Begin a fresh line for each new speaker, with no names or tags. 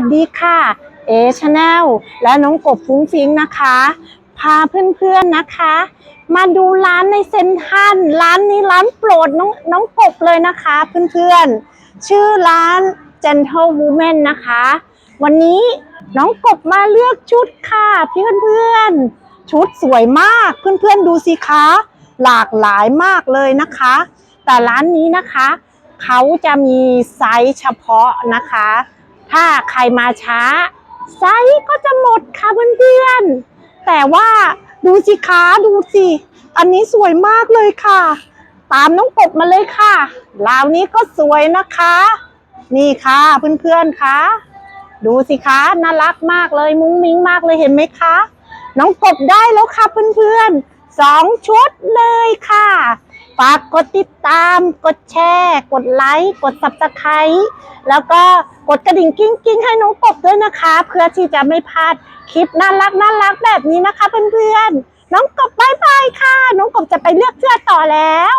วัสดีค่ะ เอชาแนลและน้องกบฟุ้งฟิ้งนะคะ พาเพื่อนๆนะคะ มาดูร้านในเซ็นทรัลร้านนี้ร้านโปรดน้องน้องกบเลยนะคะเพื่อนๆ ชื่อร้าน Gentle Woman นะคะ วันนี้น้องกบมาเลือกชุดค่ะพี่เพื่อนๆ ชุดสวยมากเพื่อนๆดูสิคะ หลากหลายมากเลยนะคะ แต่ร้านนี้นะคะ เขาจะมีไซส์เฉพาะนะคะ ถ้าใครมาช้า ไซส์ก็จะหมดค่ะเพื่อนๆ แต่ว่าดูสิคะดูสิ อันนี้สวยมากเลยค่ะ ตามน้องกบมาเลยค่ะราวนี้ก็สวยนะคะ นี่ค่ะเพื่อนๆคะดูสิคะน่ารักมากเลยมุ้งมิ้งมากเลยเห็นไหมคะ น้องกบได้แล้วค่ะเพื่อนๆสองชุดเลยค่ะ ฝากกดติดตาม กดแชร์ กดไลค์กดซับสไครต์แล้วก็กดกระดิ่งกิ้งกิ้งให้น้องกบด้วยนะคะ เพื่อที่จะไม่พลาดคลิปน่ารักน่ารักแบบนี้นะคะเพื่อนๆน้องกบบายบายค่ะ น้องกบจะไปเลือกเสื้อต่อแล้ว